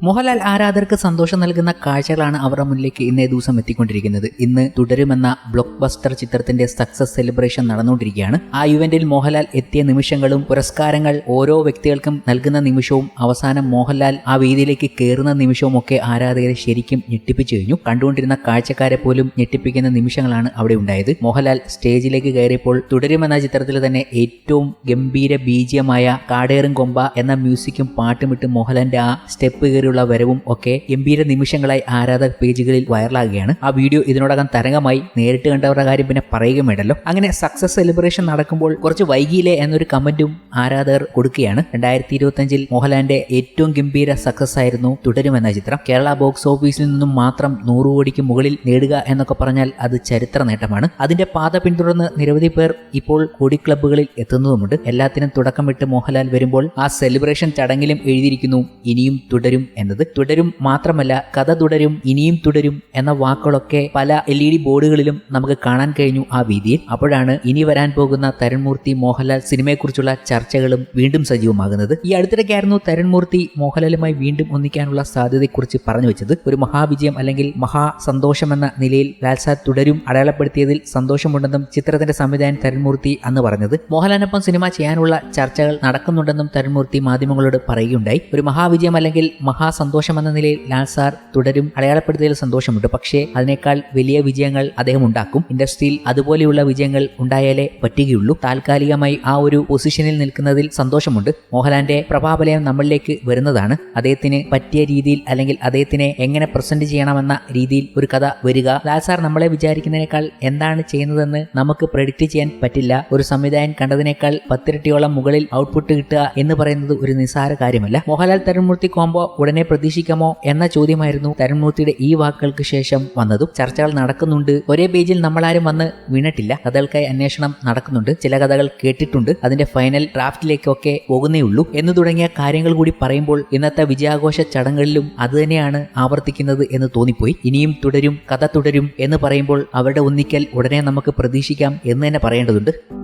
മോഹൻലാൽ ആരാധകർക്ക് സന്തോഷം നൽകുന്ന കാഴ്ചകളാണ് അവരുടെ മുന്നിലേക്ക് ഇന്നേ ദിവസം എത്തിക്കൊണ്ടിരിക്കുന്നത്. ഇന്ന് തുടരുമെന്ന ബ്ലോക്ക് ബസ്റ്റർ ചിത്രത്തിന്റെ സക്സസ് സെലിബ്രേഷൻ നടന്നുകൊണ്ടിരിക്കുകയാണ്. ആ ഇവന്റിൽ മോഹൻലാൽ എത്തിയ നിമിഷങ്ങളും പുരസ്കാരങ്ങൾ ഓരോ വ്യക്തികൾക്കും നൽകുന്ന നിമിഷവും അവസാനം മോഹൻലാൽ ആ വേദിയിലേക്ക് കയറുന്ന നിമിഷവും ഒക്കെ ആരാധകരെ ശരിക്കും ഞെട്ടിപ്പിച്ചു കഴിഞ്ഞു. കണ്ടുകൊണ്ടിരുന്ന കാഴ്ചക്കാരെ പോലും ഞെട്ടിപ്പിക്കുന്ന നിമിഷങ്ങളാണ് അവിടെ ഉണ്ടായത്. മോഹൻലാൽ സ്റ്റേജിലേക്ക് കയറിയപ്പോൾ തുടരുമെന്ന ചിത്രത്തിൽ തന്നെ ഏറ്റവും ഗംഭീര ബീജിയമായ കാടേറും കൊമ്പ എന്ന മ്യൂസിക്കും പാട്ടുമിട്ട് മോഹൻലാലിന്റെ ആ സ്റ്റെപ്പ് കയറിയുള്ള വരവും ഒക്കെ ഗംഭീര നിമിഷങ്ങളായി ആരാധക പേജുകളിൽ വൈറലാകുകയാണ്. ആ വീഡിയോ ഇതിനോടകം തരംഗമായി നേരിട്ട് കണ്ടവരുടെ കാര്യം പിന്നെ പറയുകയും വേണ്ടല്ലോ. അങ്ങനെ സക്സസ് സെലിബ്രേഷൻ നടക്കുമ്പോൾ കുറച്ച് വൈകിയില്ലേ എന്നൊരു കമന്റും ആരാധകർ കൊടുക്കുകയാണ്. രണ്ടായിരത്തി ഇരുപത്തിയഞ്ചിൽ മോഹൻലാലിന്റെ ഏറ്റവും ഗംഭീര സക്സസ് ആയിരുന്നു തുടരുമെന്ന ചിത്രം. കേരള ബോക്സ് ഓഫീസിൽ നിന്നും മാത്രം നൂറ് കോടിക്ക് മുകളിൽ നേടുക എന്നൊക്കെ പറഞ്ഞാൽ അത് ചരിത്ര നേട്ടമാണ്. അതിന്റെ പാത പിന്തുടർന്ന് നിരവധി പേർ ഇപ്പോൾ കോടി ക്ലബ്ബുകളിൽ എത്തുന്നതുമുണ്ട്. എല്ലാത്തിനും തുടക്കമിട്ട് മോഹൻലാൽ വരുമ്പോൾ ആ സെലിബ്രേഷൻ ചടങ്ങിലും എഴുതിയിരിക്കുന്നു ഇനിയും തുടരും എന്നത് തുടരും മാത്രമല്ല കഥ തുടരും ഇനിയും തുടരും എന്ന വാക്കുകളൊക്കെ പല എൽ ഇ ഡി ബോർഡുകളിലും നമുക്ക് കാണാൻ കഴിഞ്ഞു ആ വീതിയിൽ. അപ്പോഴാണ് ഇനി വരാൻ പോകുന്ന തരൺമൂർത്തി മോഹൻലാൽ സിനിമയെക്കുറിച്ചുള്ള ചർച്ചകളും വീണ്ടും സജീവമാകുന്നത്. ഈ അടുത്തിടയ്ക്കായിരുന്നു തരൺമൂർത്തി മോഹൻലാലുമായി വീണ്ടും ഒന്നിക്കാനുള്ള സാധ്യതയെക്കുറിച്ച് പറഞ്ഞു വെച്ചത്. ഒരു മഹാവിജയം അല്ലെങ്കിൽ മഹാ സന്തോഷമെന്ന നിലയിൽ ലാൽസാദ് തുടരും അടയാളപ്പെടുത്തിയതിൽ സന്തോഷമുണ്ടെന്നും ചിത്രത്തിന്റെ സംവിധായകൻ തരൺമൂർത്തി അന്ന് പറഞ്ഞത്. മോഹൻലാലിനൊപ്പം സിനിമ ചെയ്യാനുള്ള ചർച്ചകൾ നടക്കുന്നുണ്ടെന്നും തരൺമൂർത്തി മാധ്യമങ്ങളോട് പറയുകയുണ്ടായി. ഒരു മഹാവിജയം അല്ലെങ്കിൽ മഹാസന്തോഷം എന്ന നിലയിൽ ലാൽ സാർ തുടരും. അടയാളപ്പെടുത്തിയതിൽ സന്തോഷമുണ്ട്. പക്ഷേ അതിനേക്കാൾ വലിയ വിജയങ്ങൾ അദ്ദേഹം ഉണ്ടാക്കും. ഇൻഡസ്ട്രിയിൽ അതുപോലെയുള്ള വിജയങ്ങൾ ഉണ്ടായാലേ പറ്റുകയുള്ളൂ. താൽക്കാലികമായി ആ ഒരു പൊസിഷനിൽ നിൽക്കുന്നതിൽ സന്തോഷമുണ്ട്. മോഹൻലാലിന്റെ പ്രഭാബലയം നമ്മളിലേക്ക് വരുന്നതാണ്. അദ്ദേഹത്തിന് പറ്റിയ രീതിയിൽ അല്ലെങ്കിൽ അദ്ദേഹത്തിനെ എങ്ങനെ പ്രസന്റ് ചെയ്യണമെന്ന രീതിയിൽ ഒരു കഥ വരിക. ലാൽ സാർ നമ്മളെ വിചാരിക്കുന്നതിനേക്കാൾ എന്താണ് ചെയ്യുന്നതെന്ന് നമുക്ക് പ്രെഡിക്റ്റ് ചെയ്യാൻ പറ്റില്ല. ഒരു സംവിധായൻ കണ്ടതിനേക്കാൾ പത്തിരട്ടിയോളം മുകളിൽ ഔട്ട്പുട്ട് കിട്ടുക എന്ന് പറയുന്നത് ഒരു നിസ്സാര കാര്യമല്ല. മോഹൻലാൽ തരുൺമൂർത്തി കോംബോ ഉടനെ പ്രതീക്ഷിക്കാമോ എന്ന ചോദ്യമായിരുന്നു തരുൺമൂർത്തിയുടെ ഈ വാക്കുകൾക്ക് ശേഷം വന്നതും. ചർച്ചകൾ നടക്കുന്നുണ്ട്. ഒരേ പേജിൽ നമ്മളാരും വന്ന് വീണിട്ടില്ല. കഥകൾക്കായി അന്വേഷണം നടക്കുന്നുണ്ട്. ചില കഥകൾ കേട്ടിട്ടുണ്ട്. അതിന്റെ ഫൈനൽ ഡ്രാഫ്റ്റിലേക്കൊക്കെ പോകുന്നേ ഉള്ളൂ എന്ന് തുടങ്ങിയ കാര്യങ്ങൾ കൂടി പറയുമ്പോൾ ഇന്നത്തെ വിജയാഘോഷ ചടങ്ങുകളിലും അതുതന്നെയാണ് ആവർത്തിക്കുന്നത് എന്ന് തോന്നിപ്പോയി. ഇനിയും തുടരും കഥ തുടരും എന്ന് പറയുമ്പോൾ അവരുടെ ഒന്നിക്കൽ ഉടനെ നമുക്ക് പ്രതീക്ഷിക്കാം എന്ന് തന്നെ പറയേണ്ടതുണ്ട്.